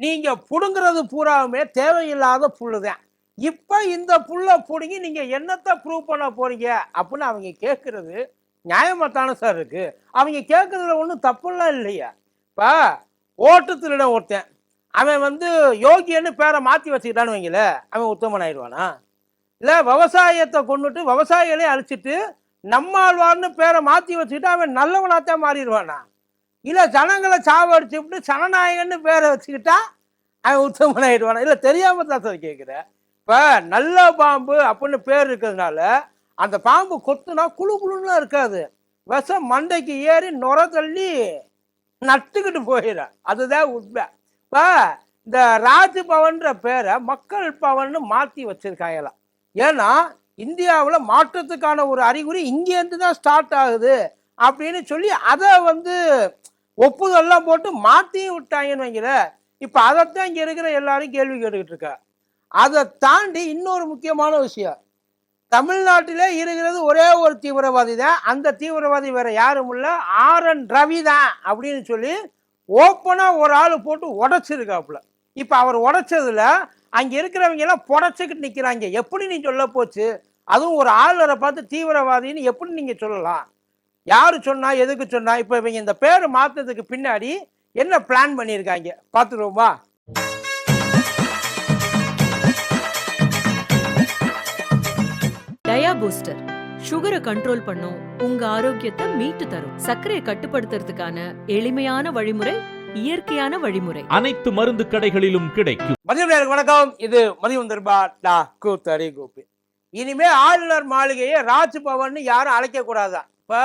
நீங்கள் பிடுங்கிறது பூராவுமே தேவையில்லாத புல்லு தான் இப்போ இந்த புல்லை பிடுங்கி நீங்கள் என்னத்தை ப்ரூவ் பண்ண போகிறீங்க அப்படின்னு அவங்க கேட்குறது நியாயமாகத்தானே சார் இருக்குது அவங்க கேட்குறதுல ஒன்றும் தப்புலாம் இல்லையா. இப்போ ஓட்டு திருட ஒருத்தன் அவன் வந்து யோகியன்னு பேரை மாற்றி வச்சுக்கிட்டான்னு வைங்கள அவன் உத்தமன் ஆயிடுவானா? இல்லை விவசாயத்தை கொண்டுட்டு விவசாயிகளே அழிச்சிட்டு நம்மாழ்வார்னு பேரை மாற்றி வச்சுக்கிட்டு அவன் நல்லவனாத்தான் மாறிடுவானா? இல்லை ஜனங்களை சாவடிச்சு விட்டு ஜனநாயகன்னு பேரை வச்சுக்கிட்டா அவன் உத்தமன் ஆயிடுவானா? இல்லை தெரியாம தான் சார் கேட்குறேன் இப்போ நல்ல பாம்பு அப்படின்னு பேர் இருக்கிறதுனால அந்த பாம்பு கொத்துனா குழு குழுலாம் இருக்காது. விஷம் மண்டைக்கு ஏறி நுர தள்ளி நட்டுக்கிட்டு போயிடும் அதுதான் உண்மை. இப்போ இந்த ராஜ்பவன்ற பேரை மக்கள் பவன்னு மாற்றி வச்சிருக்காங்களாம். ஏன்னா இந்தியாவில் மாற்றத்துக்கான ஒரு அறிகுறி இங்கேருந்து தான் ஸ்டார்ட் ஆகுது அப்படின்னு சொல்லி அதை வந்து ஒப்புதல்லாம் போட்டு மாற்றியும் விட்டாங்கன்னு வைங்கள இப்போ அதைத்தான் இங்கே இருக்கிற எல்லாரும் கேள்வி கேட்டுக்கிட்டு இருக்கா. அதை தாண்டி இன்னொரு முக்கியமான விஷயம். தமிழ்நாட்டிலே இருக்கிறது ஒரே ஒரு தீவிரவாதி தான். அந்த தீவிரவாதி வேற யாரும் இல்லை. ஆர் என் ரவி தான் அப்படின்னு சொல்லி ஓப்பனாக ஒரு ஆள் போட்டு உடச்சிருக்காப்புல. இப்போ அவர் உடைச்சதுல அங்கே இருக்கிறவங்க எல்லாம் புடச்சிக்கிட்டு நிற்கிறாங்க எப்படி நீ சொல்ல போச்சு? அதுவும் ஒரு ஆளுரை பார்த்து தீவிரவாதின்னு எப்படி நீங்கள் சொல்லலாம்? யாரு சொன்னா எதுக்கு சொன்னா இப்ப இவங்க இந்த பேர் மாத்ததுக்கு பின்னாடி என்ன பிளான் பண்ணியிருக்காங்க பார்த்துருவோமா டயா பூஸ்டர். சுகரை கண்ட்ரோல் பண்ணும். உங்க ஆரோக்கியத்தை மீட்டு தரும். சர்க்கரையை கட்டுப்படுத்துறதுக்கான எளிமையான வழிமுறை இயற்கையான வழிமுறை. அனைத்து மருந்து கடைகளிலும் கிடைக்கும். மதியம் வணக்கம். இது மதியம் தர்பா டா கூத்தடி கூப்பி இனிமே ஆளுநர் மாளிகையை ராஜ் பவன் யாரும் அழைக்க கூடாதா இப்ப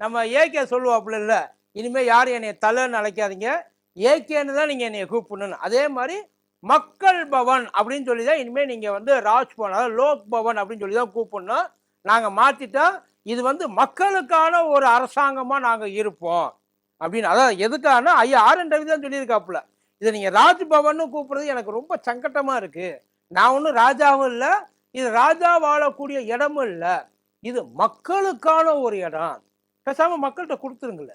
நம்ம ஏகே சொல்லுவாப்புல இல்லை இனிமேல் யாரும் என்னை தலைன்னு அழைக்காதீங்க. ஏகேன்னு தான் நீங்கள் என்னை கூப்பிடணும் அதே மாதிரி மக்கள் பவன் அப்படின்னு சொல்லி தான் இனிமேல் நீங்கள் வந்து ராஜ்பவன் அதாவது லோக் பவன் அப்படின்னு சொல்லி தான் கூப்பிடணும். நாங்கள் மாற்றிட்டோம் இது வந்து மக்களுக்கான ஒரு அரசாங்கமாக நாங்கள் இருப்போம். அப்படின்னு அதாவது எதுக்கான ஐயா ஆர் என் ரவி தான் சொல்லியிருக்காப்புல. இதை நீங்கள் ராஜ்பவன் கூப்பிட்றது எனக்கு ரொம்ப சங்கட்டமாக இருக்குது நான் ஒன்றும் ராஜாவும் இல்லை இது ராஜா வாழக்கூடிய இடமும் இல்லை. இது மக்களுக்கான ஒரு இடம். பேசாமல் மக்கள்கிட்ட கொடுத்துருங்கல்ல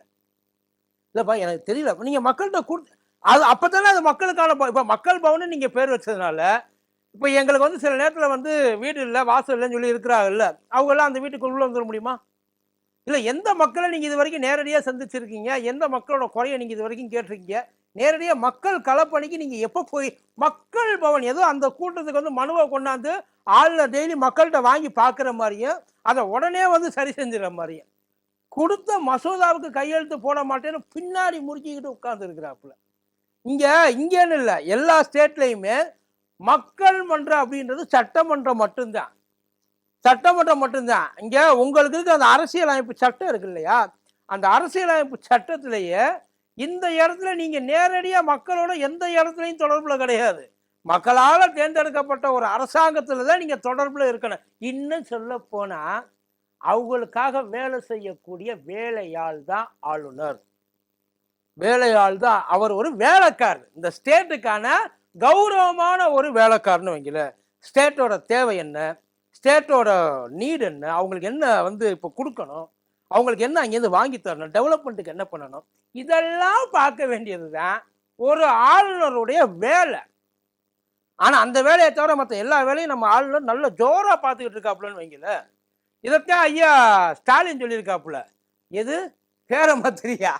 இல்லைப்பா எனக்கு தெரியல. நீங்கள் மக்கள்கிட்ட கொடுத்து அது அப்போ தானே அது மக்களுக்கான ப- மக்கள் பவன் நீங்கள் பேர் வச்சதுனால இப்போ எங்களுக்கு வந்து சில நேரத்தில் வந்து வீடு இல்லை வாசல் இல்லைன்னு சொல்லி இருக்கிறாங்கல்ல அவங்கெல்லாம் அந்த வீட்டுக்கு உள்ளே வந்துட முடியுமா? இல்லை எந்த மக்களை நீங்கள் இது வரைக்கும் நேரடியாக சந்திச்சிருக்கீங்க? எந்த மக்களோட குறைய நீங்கள் இது வரைக்கும் கேட்டிருக்கீங்க? நேரடியாக மக்கள் களப்பணிக்கு நீங்கள் எப்போ போய் மக்கள் பவன் ஏதோ அந்த கூட்டத்துக்கு வந்து மனுவை கொண்டாந்து ஆளுநர் டெய்லி மக்கள்கிட்ட வாங்கி பார்க்குற மாதிரியும் அதை உடனே வந்து சரி செஞ்சிடற மாதிரியும். கொடுத்த மசோதாவுக்கு கையெழுத்து போட மாட்டேன்னு பின்னாடி முறுக்கிக்கிட்டு உட்கார்ந்து இங்கே இங்கேன்னு இல்லை எல்லா ஸ்டேட்லையுமே மக்கள் மன்றம் அப்படின்றது சட்டமன்றம் மட்டும்தான். சட்டமன்றம் மட்டும்தான். இங்கே உங்களுக்கு அந்த அரசியலமைப்பு சட்டம் இருக்கு இல்லையா? அந்த அரசியலமைப்பு சட்டத்திலேயே இந்த இடத்துல நீங்கள் நேரடியாக மக்களோட எந்த இடத்துலையும் தொடர்பில் கிடையாது. மக்களால் தேர்ந்தெடுக்கப்பட்ட ஒரு அரசாங்கத்தில் தான் நீங்கள் தொடர்பில் இருக்கணும். இன்னும் சொல்ல போனால் அவங்களுக்காக வேலை செய்யக்கூடிய வேலையால் தான் ஆளுநர். வேலையால் தான் அவர் ஒரு வேலைக்காரர். இந்த ஸ்டேட்டுக்கான கௌரவமான ஒரு வேலைக்காரன்னு வைங்கள ஸ்டேட்டோட தேவை என்ன ஸ்டேட்டோட நீடு என்ன அவங்களுக்கு என்ன வந்து இப்போ கொடுக்கணும் அவங்களுக்கு என்ன அங்கேருந்து வாங்கி தரணும் டெவலப்மெண்ட்டுக்கு என்ன பண்ணணும் இதெல்லாம் பார்க்க வேண்டியது தான் ஒரு ஆளுநருடைய வேலை. ஆனால் அந்த வேலையை தவிர மற்ற எல்லா வேலையும் நம்ம ஆளுநர் நல்ல ஜோராக பார்த்துக்கிட்டு இருக்காப்புலன்னு வைங்களேன் இதைத்தான் ஐயா ஸ்டாலின் சொல்லியிருக்காப்புல. எது? பேர மாத்திரியா?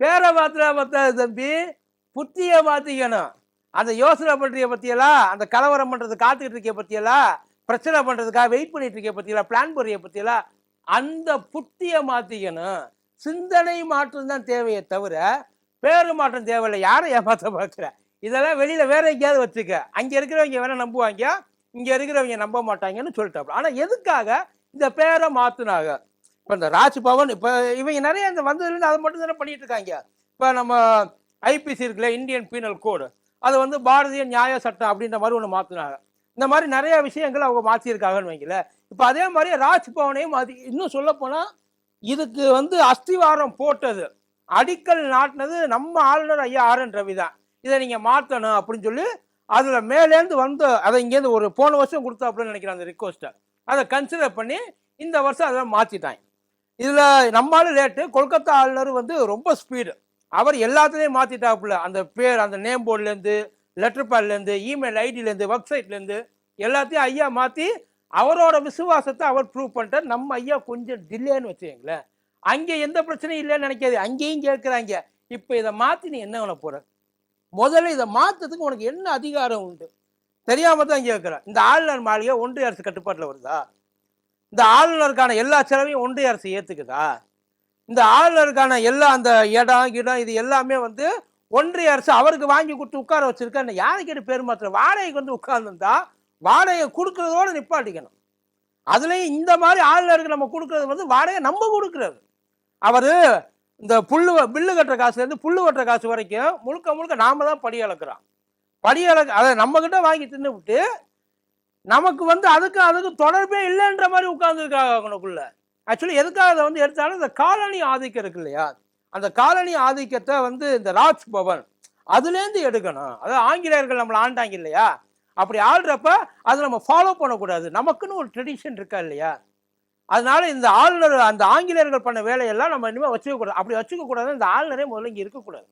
பேர மாத்திரை பார்த்தா தம்பி புத்தியை மாற்றிக்கணும் அந்த யோசனை பண்ணுறிய பற்றியெல்லாம் அந்த கலவரம் பண்ணுறது காத்துக்கிட்டு இருக்க பற்றியெல்லாம் பிரச்சனை பண்ணுறதுக்காக வெயிட் பண்ணிட்டு இருக்க பற்றியெல்லாம் பிளான் பண்ணுறிய பற்றியெல்லாம் அந்த புத்தியை மாற்றிக்கணும் சிந்தனை மாற்றம் தான் தேவையே தவிர பேரு மாற்றம் தேவையில்லை. யாரை ஏமாற்ற பார்க்குற? இதெல்லாம் வெளியில் வேற எங்கேயாவது வச்சுக்க. அங்கே இருக்கிறவங்க வேணால் நம்புவாங்க. இங்கே இருக்கிறவங்க நம்ப மாட்டாங்கன்னு சொல்லிட்டாப்புல ஆனால் எதுக்காக இந்த பேரை மாற்றினாங்க இப்போ இந்த ராஜ் பவன் இப்போ இவங்க நிறைய இந்த வந்ததுலேருந்து அதை மட்டும் தானே பண்ணிட்டு இருக்காங்க. இப்போ நம்ம ஐபிசி இருக்குல்ல இந்தியன் பீனல் கோடு. அது வந்து பாரதிய நியாய சட்டம் அப்படின்ற மாதிரி ஒன்று மாற்றினாங்க இந்த மாதிரி நிறைய விஷயங்கள் அவங்க மாற்றியிருக்காங்கன்னு வைங்கள இப்போ அதே மாதிரி ராஜ்பவனையும் அது மாற்றி இன்னும் சொல்லப்போனால் இதுக்கு வந்து அஸ்திவாரம் போட்டது. அடிக்கல் நாட்டினது நம்ம ஆளுநர் ஐயா ஆர் என் ரவி தான். இதை நீங்கள் மாற்றணும் அப்படின்னு சொல்லி அதில் மேலேருந்து வந்து அதை இங்கேருந்து ஒரு போன வருஷம் கொடுத்தாப்புலன்னு நினைக்கிறேன் அந்த ரிக்வஸ்ட்டை அதை கன்சிடர் பண்ணி இந்த வருஷம் அதை மாற்றிட்டாங்க இதில் நம்மளால லேட்டு கொல்கத்தா ஆளுநர் வந்து ரொம்ப ஸ்பீடு அவர் எல்லாத்துலேயும் மாற்றிட்டாப்புல அந்த பேர் அந்த நேம் போர்டுலேருந்து லெட்டர் பேட்லேருந்து இமெயில் ஐடியிலேருந்து வெப்சைட்லேருந்து எல்லாத்தையும் ஐயா மாற்றி அவரோட விசுவாசத்தை அவர் ப்ரூவ் பண்ணிட்டார். நம்ம ஐயா கொஞ்சம் டில்லேன்னு வச்சுக்கங்களேன். அங்கே எந்த பிரச்சனையும் இல்லைன்னு நினைக்காது அங்கேயும் கேட்குறாங்க. இப்போ இதை மாற்றி நீ என்ன பண்ண போகிற முதல்ல இதை மாற்றத்துக்கு உனக்கு என்ன அதிகாரம் உண்டு? தெரியாமல் தான் கேட்குறேன் இந்த ஆளுநர் மாளிகை ஒன்றிய அரசு கட்டுப்பாட்டில் வருதா? இந்த ஆளுநருக்கான எல்லா செலவையும் ஒன்றிய அரசு ஏற்றுக்குதா இந்த ஆளுநருக்கான எல்லா அந்த இடம் இடம் இது எல்லாமே வந்து ஒன்றிய அரசு அவருக்கு வாங்கி கொடுத்து உட்கார வச்சிருக்க. யாருக்கு கேட்டு பேர் மாத்திர வாடகைக்கு வந்து உட்கார்ந்துருந்தா வாடகை கொடுக்கறதோட நிப்பாட்டிக்கணும். அதுலேயும் இந்த மாதிரி ஆளுநருக்கு நம்ம கொடுக்கறது வந்து வாடகை நம்ம கொடுக்கறது. அவர் இந்த புல்லு பில்லு கட்டுற காசுலேருந்து புல்லு கட்டுற காசு வரைக்கும் முழுக்க முழுக்க நாம தான் படி அளக்குறோம். படி அளக்க அதை நம்ம வாங்கி தின்னு விட்டு நமக்கு வந்து அதுக்கு அதுக்கு தொடர்பே இல்லைன்ற மாதிரி உட்காந்துருக்காங்க அவனுக்குள்ள ஆக்சுவலி எதுக்காக அதை வந்து எடுத்தாலும் இந்த காலனி ஆதிக்கம் இருக்கு இல்லையா? அந்த காலனி ஆதிக்கத்தை வந்து இந்த ராஜ் பவன் அதுலேருந்து எடுக்கணும். அதாவது ஆங்கிலேயர்கள் நம்மளை ஆண்டாங்க இல்லையா? அப்படி ஆள்றப்ப அதை நம்ம ஃபாலோ பண்ணக்கூடாது. நமக்குன்னு ஒரு ட்ரெடிஷன் இருக்கா இல்லையா? அதனால இந்த ஆளுநர் அந்த ஆங்கிலேயர்கள் பண்ண வேலையெல்லாம் நம்ம இனிமேல் வச்சுக்கக்கூடாது அப்படி வச்சுக்கக்கூடாது இந்த ஆளுநரே முதல்ல இங்கே இருக்கக்கூடாது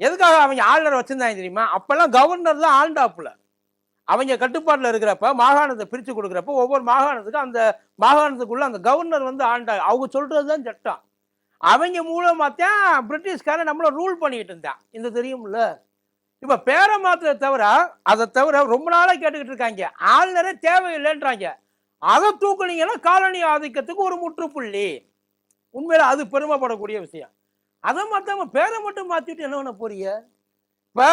எதுக்காக அவங்க ஆளுநர் வச்சுருந்தாங்க தெரியுமா? அப்போல்லாம் கவர்னர் தான் ஆண்டாப்புல அவங்க கட்டுப்பாட்டில் இருக்கிறப்ப மாகாணத்தை பிரித்து கொடுக்குறப்ப ஒவ்வொரு மாகாணத்துக்கும் அந்த மாகாணத்துக்குள்ளே அந்த கவர்னர் வந்து ஆண்டாங்க அவங்க சொல்கிறது தான் சட்டம். அவங்க மூலமாக தான் பிரிட்டிஷ்காரன் நம்மளை ரூல் பண்ணிக்கிட்டு இருந்தான். இந்த தெரியும்ல? இப்போ பேரை மாத்திரத்தை தவிர அதை தவிர ரொம்ப நாளாக கேட்டுக்கிட்டு இருக்காங்க. ஆளுநரே தேவையில்லைன்றாங்க. அதை தூக்குனீங்கன்னா காலனி ஆதிக்கத்துக்கு ஒரு முற்றுப்புள்ளி. உண்மையில் அது பெருமைப்படக்கூடிய விஷயம். அதை மற்றவங்க பேரை மட்டும் மாற்றிட்டு என்ன பண்ண போறீங்க? இப்போ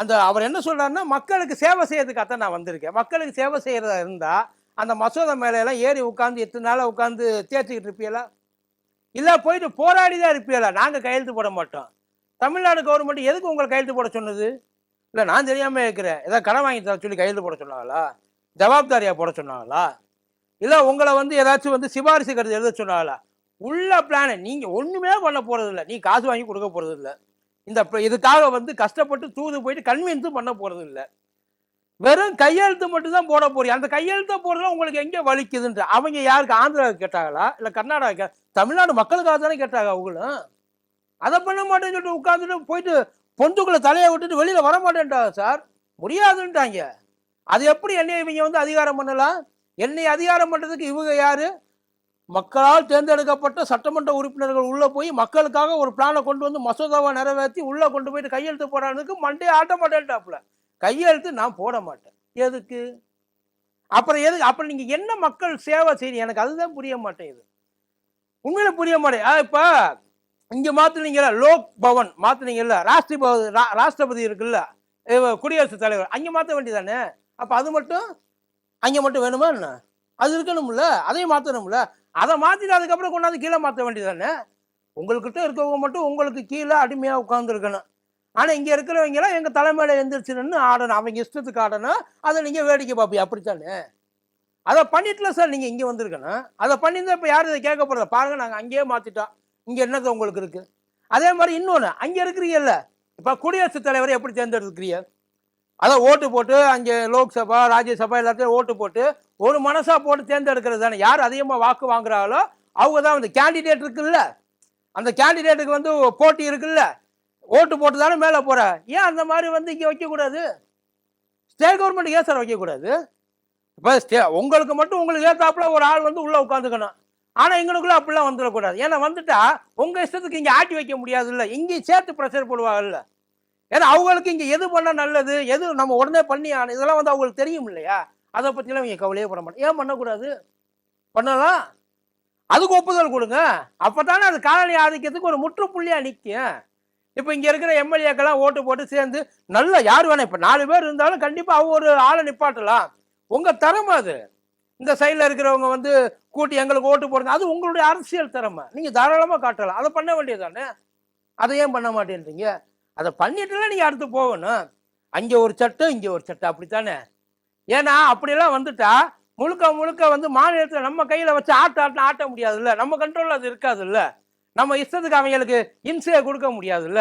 அந்த அவர் என்ன சொல்கிறாருன்னா மக்களுக்கு சேவை செய்யறதுக்காக நான் வந்திருக்கேன். மக்களுக்கு சேவை செய்கிறதா இருந்தால் அந்த மசோதா மேலையெல்லாம் எல்லாம் ஏறி உட்காந்து எத்தனை நாளாக உட்காந்து தேய்ச்சிக்கிட்டு இருப்பீங்களா? இல்லை போயிட்டு போராடி தான் இருப்பீங்களா? நாங்கள் கையெழுத்து போட மாட்டோம். தமிழ்நாடு கவர்மெண்ட் எதுக்கு உங்களை கையெழுத்து போட சொன்னது? இல்லை நான் தெரியாமல் இருக்கிறேன். ஏதாவது கடன் வாங்கி தர சொல்லி கையெழுத்து போட சொன்னாங்களா? ஜவாப்தாரியாக போட சொன்னாங்களா? இல்லை உங்களை வந்து ஏதாச்சும் வந்து சிபாரிசு கருத்து எழுத சொன்னாங்களா உள்ள பிளானை நீங்கள் ஒன்றுமே பண்ண போகிறது இல்லை நீ காசு வாங்கி கொடுக்க போகிறது இல்லை இந்த இதுக்காக வந்து கஷ்டப்பட்டு தூது போயிட்டு கன்வின்ஸும் பண்ண போகிறது இல்லை வெறும் கையெழுத்து மட்டும்தான் போட போறீங்க அந்த கையெழுத்தை போடுறதுல உங்களுக்கு எங்கே வலிக்குதுன்ற? அவங்க யாருக்கு ஆந்திராவுக்கு கேட்டாங்களா? இல்லை கர்நாடகா தமிழ்நாடு மக்களுக்காக தானே கேட்டாங்க அவங்களும் அதை பண்ண மாட்டேன்னு சொல்லிட்டு உட்காந்துட்டு போயிட்டு பொந்துக்குள்ள தலையை விட்டுட்டு வெளியில் வர மாட்டேன்ட்டாங்க சார். முடியாதுன்ட்டாங்க. அது எப்படி என்னை இவங்க வந்து அதிகாரம் பண்ணலாம்? என்னை அதிகாரம் பண்ணுறதுக்கு இவங்க யார்? மக்களால் தேர்ந்தெடுக்கப்பட்ட சட்டமன்ற உறுப்பினர்கள் உள்ளே போய் மக்களுக்காக ஒரு பிளானை கொண்டு வந்து மசோதாவை நிறைவேற்றி உள்ளே கொண்டு போயிட்டு கையெழுத்து போடுறதுக்கு மண்டே ஆட்ட மாட்டேன்ட்டாப்புல கையெழுத்து நான் போட மாட்டேன். எதுக்கு? அப்புறம் எதுக்கு அப்புறம் நீங்கள் என்ன மக்கள் சேவை செய்யணும் எனக்கு அதுதான் புரிய மாட்டேங்குது. உண்மையில புரிய மாட்டேன் இப்போ இங்கே மாற்றுனீங்கல்ல லோக் பவன் மாத்துனீங்கல்ல ராஷ்டிரபதி ரா- ராஷ்டிரபதி இருக்குல்ல குடியரசுத் தலைவர் அங்கே மாற்ற வேண்டியதானே அப்போ அது மட்டும் அங்கே மட்டும் வேணுமா என்ன? அது இருக்கணும்ல அதையும் மாற்றணும்ல அதை மாற்றிட்டு அதுக்கப்புறம் கொண்டாந்து கீழே மாத்த வேண்டியதானே உங்கள்கிட்ட இருக்கவங்க மட்டும் உங்களுக்கு கீழே அடிமையாக உட்காந்துருக்கணும் ஆனால் இங்கே இருக்கிறவங்க எல்லாம் தலைமையில் தலைமையில நின்று ஆடணும். அவங்க இஷ்டத்துக்கு ஆடணும். அதை நீங்கள் வேடிக்கை பார்ப்பீங்க. அப்படித்தானே? அதை பண்ணிட்டுல சார் நீங்கள் இங்கே வந்திருக்கணும். அதை பண்ணியிருந்தால் இப்போ யாரும் இதை கேட்க போகிறத பாருங்க நாங்கள் அங்கேயே மாற்றிட்டோம் இங்கே என்னது உங்களுக்கு இருக்குது அதே மாதிரி இன்னொன்று அங்கே இருக்கிறீங்கல்ல இப்போ குடியரசுத் தலைவரை எப்படி தேர்ந்தெடுக்கிறீங்க? அதான் ஓட்டு போட்டு அங்கே லோக்சபா ராஜ்யசபா எல்லாத்தையும் ஓட்டு போட்டு ஒரு மனசாக போட்டு தேர்ந்தெடுக்கிறது தானே. யார் அதிகமாக வாக்கு வாங்குறாங்களோ அவங்க தான் வந்து கேண்டிடேட் இருக்குல்ல. அந்த கேண்டிடேட்டுக்கு வந்து போட்டி இருக்குல்ல. ஓட்டு போட்டு தானே மேலே போகிற ஏன் அந்த மாதிரி வந்து இங்கே வைக்கக்கூடாது? ஸ்டேட் கவர்மெண்ட் ஏன் சார் வைக்கக்கூடாது? இப்போ ஸ்டே உங்களுக்கு மட்டும் உங்களுக்கு ஏற்றாப்புல ஒரு ஆள் வந்து உள்ளே உட்காந்துக்கணும். ஆனால் எங்களுக்குள்ள அப்படிலாம் வந்துடக்கூடாது. ஏன்னா வந்துட்டா உங்கள் இஷ்டத்துக்கு இங்கே ஆட்டி வைக்க முடியாது இல்லை இங்கேயும் சேர்த்து ப்ரெஷர் போடுவாங்கல்ல. ஏன்னா அவங்களுக்கு இங்கே எது பண்ணால் நல்லது எது நம்ம உடனே பண்ணி இதெல்லாம் வந்து அவங்களுக்கு தெரியும் இல்லையா? அதை பற்றிலாம் இங்கே கவலையே பண்ண மாட்டேன் ஏன் பண்ணக்கூடாது? பண்ணலாம். அதுக்கு ஒப்புதல் கொடுங்க. அப்போ தானே அது காலனி ஆதிக்கத்துக்கு ஒரு முற்றுப்புள்ளியாக நிற்கும் இப்போ இங்கே இருக்கிற எம்எல்ஏக்கெல்லாம் ஓட்டு போட்டு சேர்ந்து நல்ல யார் வேணா இப்போ நாலு பேர் இருந்தாலும் கண்டிப்பாக அவங்க ஒரு ஆளை நிப்பாட்டலாம். உங்கள் திறமை அது. இந்த சைடில் இருக்கிறவங்க வந்து கூட்டி எங்களுக்கு ஓட்டு போடுறது அது உங்களுடைய அரசியல் திறமை. நீங்கள் தாராளமாக காட்டலாம். அதை பண்ண வேண்டியது தானே அதை ஏன் பண்ண மாட்டேன்றீங்க? அதை பண்ணிட்டுலாம் நீங்கள் அடுத்து போகணும்? அங்கே ஒரு சட்டம் இங்கே ஒரு சட்டம். அப்படித்தானே? ஏன்னா அப்படியெல்லாம் வந்துட்டா முழுக்க முழுக்க வந்து மாநிலத்தில் நம்ம கையில் வச்சு ஆட்ட ஆட்ட ஆட்ட முடியாதுல்ல. நம்ம கண்ட்ரோலில் அது இருக்காதுல்ல. நம்ம இஷ்டத்துக்கு அவங்களுக்கு இன்சையை கொடுக்க முடியாதுல்ல.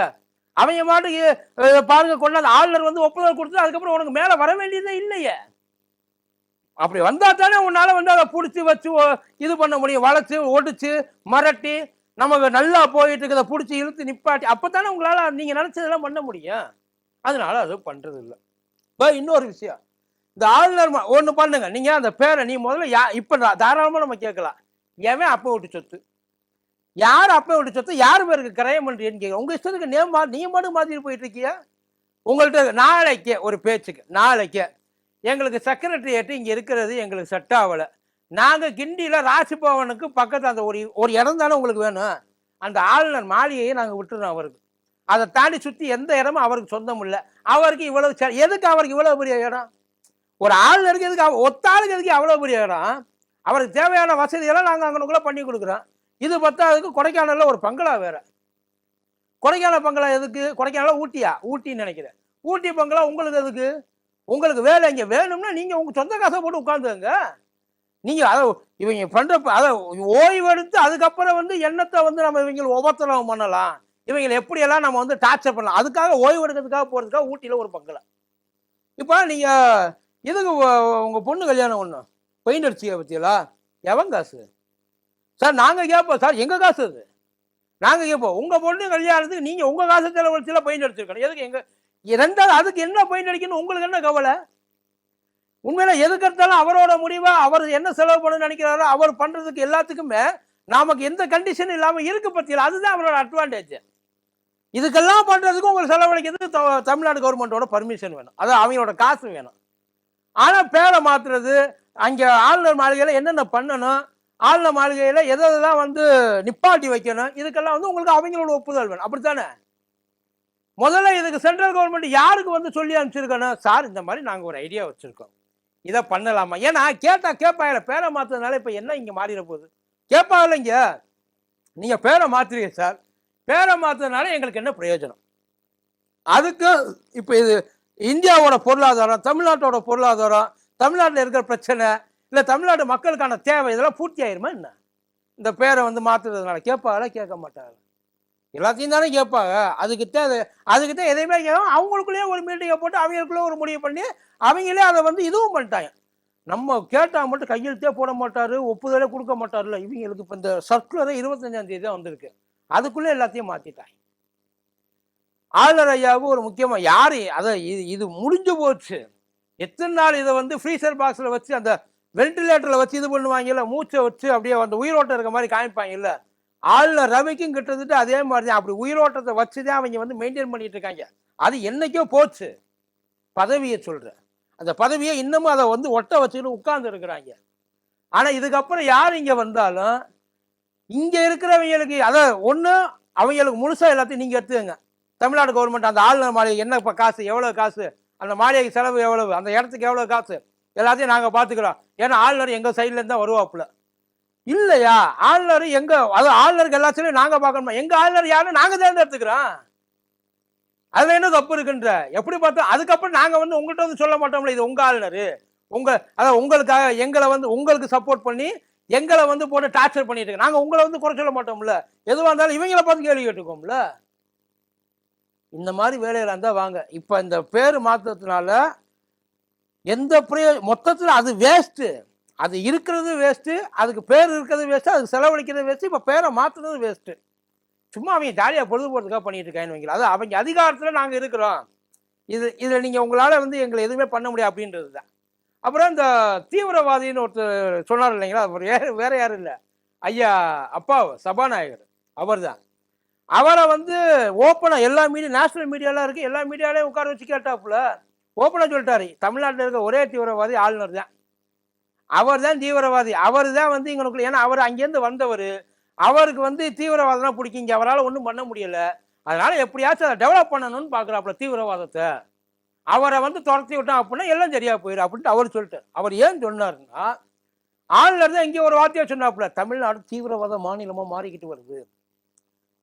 அவங்க மாட்டுக்கு பாருங்கள் பாருங்க கொண்டாந்து ஆளுநர் வந்து ஒப்புதல் கொடுத்து அதுக்கப்புறம் உனக்கு மேலே வர வேண்டியதே இல்லையே. அப்படி வந்தா தானே உன்னால் வந்து அதை பிடிச்சி வச்சு இது பண்ண முடியும். வளைச்சு ஒடிச்சு மிரட்டி நமக்கு நல்லா போயிட்டு இருக்கிறத பிடிச்சி இழுத்து நிப்பாட்டி அப்போ தானே உங்களால் நீங்கள் நினச்சதெல்லாம் பண்ண முடியும். அதனால அது பண்ணுறது இல்லை இப்போ இன்னொரு விஷயம். இந்த ஆளுநர் ஒன்று பண்ணுங்க. நீங்கள் அந்த பேரை நீ முதல்ல யா இப்போ தாராளமாக நம்ம கேட்கலாம். எவன் அப்போ விட்டு சொத்து. யார் அப்போ விட்டு சொத்து? யார் பேருக்கு கிரயம் பண்ணுறீன்னு கேட்க உங்கள் இஷ்டத்துக்கு நேம் மா நீ மட்டும் மாதிரி போயிட்டு இருக்கியா உங்கள்கிட்ட நாளைக்கு ஒரு பேச்சுக்கு நாளைக்கு. எங்களுக்கு செக்ரட்டரியேட்டு இங்கே இருக்கிறது எங்களுக்கு செட் ஆகலை. நாங்கள் கிண்டியில் ராசிபவனுக்கு பக்கத்தில் அந்த ஒரு ஒரு இடம் தானே உங்களுக்கு வேணும். அந்த ஆளுநர் மாளிகையை நாங்கள் விட்டுறோம் அவருக்கு. அதை தாண்டி சுற்றி எந்த இடமும் அவருக்கு சொந்தம் இல்லை. அவருக்கு இவ்வளவு செ- எதுக்கு அவருக்கு இவ்வளோ பெரிய இடம்? ஒரு ஆளுநருக்கு எதுக்கு அவ- ஒத்தாளுக்கு எதுக்கு அவ்வளோ பெரிய இடம்? அவருக்கு தேவையான வசதியெல்லாம் நாங்கள் அங்கனுக்குள்ளே பண்ணி கொடுக்குறோம். இது பார்த்தா அதுக்கு கொடைக்கானலில் ஒரு பங்களா வேற. கொடைக்கானல் பங்களா எதுக்கு? கொடைக்கானலாக ஊட்டியா? ஊட்டின்னு நினைக்கிறேன். ஊட்டி பங்களா உங்களுக்கு எதுக்கு? உங்களுக்கு வேலை இங்கே வேணும்னா நீங்கள் உங்கள் சொந்த காசை போட்டு உட்காந்துங்க நீங்க அதை இவங்க பண்றப்ப அதை ஓய்வு எடுத்து அதுக்கப்புறம் வந்து எண்ணத்தை வந்து நம்ம இவங்களை உபத்திரவம் பண்ணலாம். இவங்களை எப்படியெல்லாம் நம்ம வந்து டார்ச்சர் பண்ணலாம். அதுக்காக ஓய்வு எடுக்கிறதுக்காக போறதுக்காக ஊட்டியில ஒரு பங்களா. இப்போ நீங்க இதுக்கு உங்கள் உங்க பொண்ணு கல்யாணம் ஒண்ணு பெயிண்ட் அடிச்சிக்க பத்தியலா? எவன் காசு? சார் நாங்க கேட்போம் சார் எங்க காசு அது? நாங்க கேட்போம் உங்க பொண்ணு கல்யாணத்துக்கு நீங்க உங்க காசு செலவழிச்சுல பெயிண்ட் அடிச்சிருக்கணும். எதுக்கு எங்க ரெண்டாவது அதுக்கு என்ன பெயிண்ட் அடிக்கணும் உங்களுக்கு என்ன கவலை? உண்மையில எதுக்கு எடுத்தாலும் அவரோட முடிவா அவர் என்ன செலவு பண்ணணும்னு நினைக்கிறாரோ அவர் பண்றதுக்கு எல்லாத்துக்குமே நமக்கு எந்த கண்டிஷன் இல்லாம இருக்கு பத்தியில் அதுதான் அவரோட அட்வான்டேஜ் இதுக்கெல்லாம் பண்றதுக்கு உங்களுக்கு செலவழிக்கிறதுக்கு த- தமிழ்நாடு கவர்மெண்டோட பர்மிஷன் வேணும். அதான் அவங்களோட காசு வேணும். ஆனா பேரை மாத்துறது அங்க ஆளுநர் மாளிகையில என்னென்ன பண்ணணும் ஆளுநர் மாளிகையில எதெல்லாம் வந்து நிப்பாட்டி வைக்கணும் இதுக்கெல்லாம் வந்து உங்களுக்கு அவங்களோட ஒப்புதல் வேணும். அப்படித்தானே? முதல்ல இதுக்கு சென்ட்ரல் கவர்மெண்ட் யாருக்கு வந்து சொல்லி அனுப்பிச்சிருக்கணும்? சார் இந்த மாதிரி நாங்கள் ஒரு ஐடியா வச்சிருக்கோம். இதை பண்ணலாமா? ஏன்னா கேட்டா கேட்பாங்க பேரை மாற்றுறதுனால இப்போ என்ன இங்கே மாறிட போகுது? கேட்பாங்கல்ல இங்க நீங்கள் பேரை மாற்றுறீங்க சார். பேரை மாற்றுறதுனால எங்களுக்கு என்ன பிரயோஜனம்? அதுக்கு இப்போ இது இந்தியாவோட பொருளாதாரம் தமிழ்நாட்டோட பொருளாதாரம் தமிழ்நாட்டில் இருக்கிற பிரச்சனை இல்லை தமிழ்நாட்டு மக்களுக்கான தேவை இதெல்லாம் பூர்த்தி ஆயிருமா என்ன? இந்த பேரை வந்து மாற்றுறதுனால கேட்பாங்களா கேட்க மாட்டாங்க எல்லாத்தையும் தானே கேட்பாங்க. அதுக்கு அது அதுக்கு தான் எதையுமே கேட்கும் அவங்களுக்குள்ளேயே ஒரு மீட்டிங்கை போட்டு அவங்களுக்குள்ளே ஒரு முடிவு பண்ணி அவங்களே அதை வந்து இதுவும் பண்ணிட்டாங்க. நம்ம கேட்டால் மட்டும் கையெழுத்தே போட மாட்டார் ஒப்புதலே கொடுக்க மாட்டார்ல இவங்களுக்கு இப்போ இந்த சர்க்குலரே இருபத்தஞ்சாம் தேதி தான் வந்திருக்கு. அதுக்குள்ளே எல்லாத்தையும் மாற்றிட்டாங்க ஆளுநர் ஐயாவுக்கு ஒரு முக்கியமாக யாரு? அதை இது இது முடிஞ்சு போச்சு. எத்தனை நாள் இதை வந்து ஃப்ரீசர் பாக்ஸில் வச்சு அந்த வென்டிலேட்டரில் வச்சு இது பண்ணுவாங்கல்ல மூச்சை வச்சு அப்படியே அந்த உயிரோட்டம் இருக்க மாதிரி காமிப்பாங்கல்ல. ஆளுநர் ரவிக்கும் கிட்டத்தட்ட அதே மாதிரி தான் அப்படி உயிரோட்டத்தை வச்சு தான் அவங்க வந்து மெயின்டைன் பண்ணிட்டு இருக்காங்க. அது என்னைக்கோ போச்சு. பதவியை சொல்கிறேன் அந்த பதவியை இன்னமும் அதை வந்து ஒட்ட வச்சுக்கிட்டு உட்கார்ந்து இருக்கிறாங்க. ஆனால் இதுக்கப்புறம் யார் இங்கே வந்தாலும் இங்கே இருக்கிறவங்களுக்கு அதை ஒன்று அவங்களுக்கு முழுசாக எல்லாத்தையும் நீங்கள் எடுத்துக்கங்க. தமிழ்நாடு கவர்மெண்ட் அந்த ஆளுநர் மாளிகை என்ன இப்போ காசு எவ்வளோ காசு அந்த மாளிகை செலவு எவ்வளவு அந்த இடத்துக்கு எவ்வளோ காசு எல்லாத்தையும் நாங்கள் பார்த்துக்கிறோம். ஏன்னா ஆளுநர் எங்கள் சைட்லேருந்து தான் வருவாப்புல. இல்லையா? ஆளுநர் எங்க அது ஆளுநருக்கு எல்லாத்தையும் நாங்கள் பார்க்கணுமா? எங்கள் ஆளுநர் யாருன்னு நாங்கள் தேர்ந்தெடுத்துக்கிறோம். அதுல என்ன தப்பு இருக்குன்ற? எப்படி பார்த்தா அதுக்கப்புறம் நாங்க வந்து உங்கள்கிட்ட வந்து சொல்ல மாட்டோம்ல இது உங்க ஆளுநர். உங்க அதான் உங்களுக்காக எங்களை வந்து உங்களுக்கு சப்போர்ட் பண்ணி எங்களை வந்து போட்டு டார்ச்சர் பண்ணிட்டு இருக்கு. நாங்க உங்களை வந்து குறை சொல்ல மாட்டோம்ல. எதுவா இருந்தாலும் இவங்கள பார்த்து கேள்வி கேட்டுக்கோம்ல இந்த மாதிரி வேலையில இருந்தால் வாங்க. இப்போ இந்த பேர் மாற்றத்தினால எந்த பிரயோ மொத்தத்தில் அது வேஸ்ட்டு அது இருக்கிறது வேஸ்ட்டு அதுக்கு பேர் இருக்கிறது வேஸ்ட்டு அதுக்கு செலவழிக்கிறது வேஸ்ட்டு இப்போ பேரை மாற்றுறது வேஸ்ட்டு சும்மா அவங்க ஜாலியாக பொழுது போகிறதுக்காக பண்ணிட்டு இருக்காங்கன்னு வைங்களா அது அவங்க அதிகாரத்தில் நாங்கள் இருக்கிறோம். இது இதில் நீங்கள் உங்களால் வந்து எங்களை எதுவுமே பண்ண முடியாது அப்படின்றது தான். அப்புறம் இந்த தீவிரவாதின்னு ஒருத்தர் சொன்னார் இல்லைங்களா? அவர் வேறு வேறு யாரும் இல்லை. ஐயா அப்பா சபாநாயகர். அவர் தான். அவரை வந்து ஓப்பனாக எல்லா மீடியா நேஷனல் மீடியாலாம் இருக்குது எல்லா மீடியாலையும் உட்கார வச்சு கேட்டாப்புல. ஓப்பனாக சொல்லிட்டாரு. தமிழ்நாட்டில் இருக்க ஒரே தீவிரவாதி ஆளுநர் தான். அவர் தான் தீவிரவாதி. அவர் தான் வந்து எங்களுக்குள்ள ஏன்னா அவர் அங்கேருந்து வந்தவர். அவருக்கு வந்து தீவிரவாதம்லாம் பிடிக்குங்க. அவரால் ஒன்றும் பண்ண முடியல. அதனால எப்படியாச்சும் அதை டெவலப் பண்ணணும்னு பார்க்குறாப்புல தீவிரவாதத்தை. அவரை வந்து துரத்தி விட்டோம் அப்படின்னா எல்லாம் சரியாக போயிடும் அப்படின்ட்டு அவர் சொல்லிட்டார். அவர் ஏன் சொன்னாருன்னா ஆளுநர் தான் இங்கே ஒரு வார்த்தையை சொன்னாப்புல தமிழ்நாடு தீவிரவாத மாநிலமாக மாறிக்கிட்டு வருது.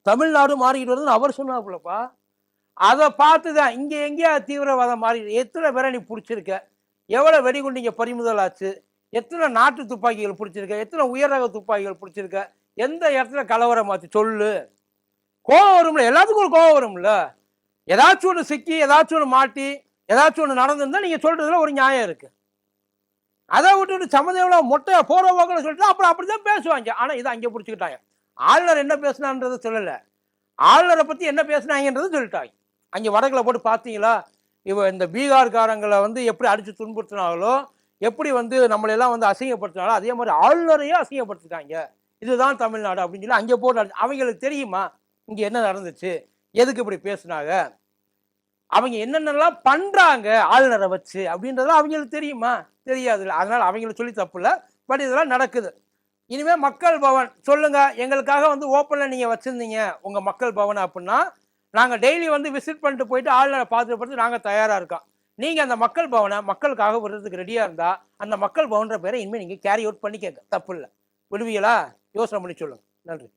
தமிழ்நாடு மாறிக்கிட்டு வருதுன்னு அவர் சொன்னாப்புலப்பா. அதை பார்த்து தான் இங்கே எங்கேயா தீவிரவாதம் மாறி எத்தனை பேரை நீ பிடிச்சிருக்க? எவ்வளோ வெடிகுண்டு இங்கே பறிமுதல் ஆச்சு? எத்தனை நாட்டு துப்பாக்கிகள் பிடிச்சிருக்க? எத்தனை உயர் ரக துப்பாக்கிகள் பிடிச்சிருக்க? எந்த இடத்துல கலவரம் ஆச்சு? சொல்லு. கோவம் வரும்ல? எல்லாத்துக்கும் ஒரு கோவம் வரும்ல? ஏதாச்சும் ஒன்று சிக்கி ஏதாச்சும் ஒன்று மாட்டி ஏதாச்சும் ஒன்று நடந்துருந்தால் நீங்கள் சொல்கிறதுல ஒரு நியாயம் இருக்குது அதை விட்டுட்டு சம்மந்தம் மொட்டை போற போக்கில் சொல்லிட்டு அப்புறம் அப்படி தான் பேசுவாங்க. ஆனால் இதை அங்கே பிடிச்சிக்கிட்டாங்க. ஆளுநர் என்ன பேசினான்றது சொல்லலை. ஆளுநரை பற்றி என்ன பேசினாங்கன்றது சொல்லிட்டாங்க. அங்கே வடக்கில் போட்டு பார்த்தீங்களா? இவ இந்த பீகார்காரங்களை வந்து எப்படி அடித்து துன்புறுத்தினாங்களோ எப்படி வந்து நம்மளெல்லாம் வந்து அசிங்கப்படுத்தினாலும் அதே மாதிரி ஆளுநரையும் அசிங்கப்படுத்திட்டாங்க. இதுதான் தமிழ்நாடு அப்படின்னு சொல்லி அங்கே போட்டு அவங்களுக்கு தெரியுமா? இங்கே என்ன நடந்துச்சு? எதுக்கு இப்படி பேசுனாங்க? அவங்க என்னென்னலாம் பண்ணுறாங்க ஆளுநரை வச்சு அப்படின்றதெல்லாம் அவங்களுக்கு தெரியுமா? தெரியாதுல்ல அதனால் அவங்களுக்கு சொல்லி தப்பு இல்லை. பட் இதெல்லாம் நடக்குது. இனிமேல் மக்கள் பவன் சொல்லுங்கள் எங்களுக்காக வந்து ஓப்பனில் நீங்கள் வச்சுருந்தீங்க உங்கள் மக்கள் பவன் அப்படின்னா நாங்கள் டெய்லி வந்து விசிட் பண்ணிட்டு போயிட்டு ஆளுநரை பார்த்துட்டு பார்த்து நாங்கள் தயாராக இருக்கோம். நீங்க அந்த மக்கள் பவனை மக்களுக்காக விடுறதுக்கு ரெடியா இருந்தா அந்த மக்கள் பவன்ற பேரை இனிமேல் நீங்க கேரி அவுட் பண்ணிக்கங்க. தப்பு இல்லை. விடுவீங்களா? யோசனை பண்ணி சொல்லுங்க. நன்றி.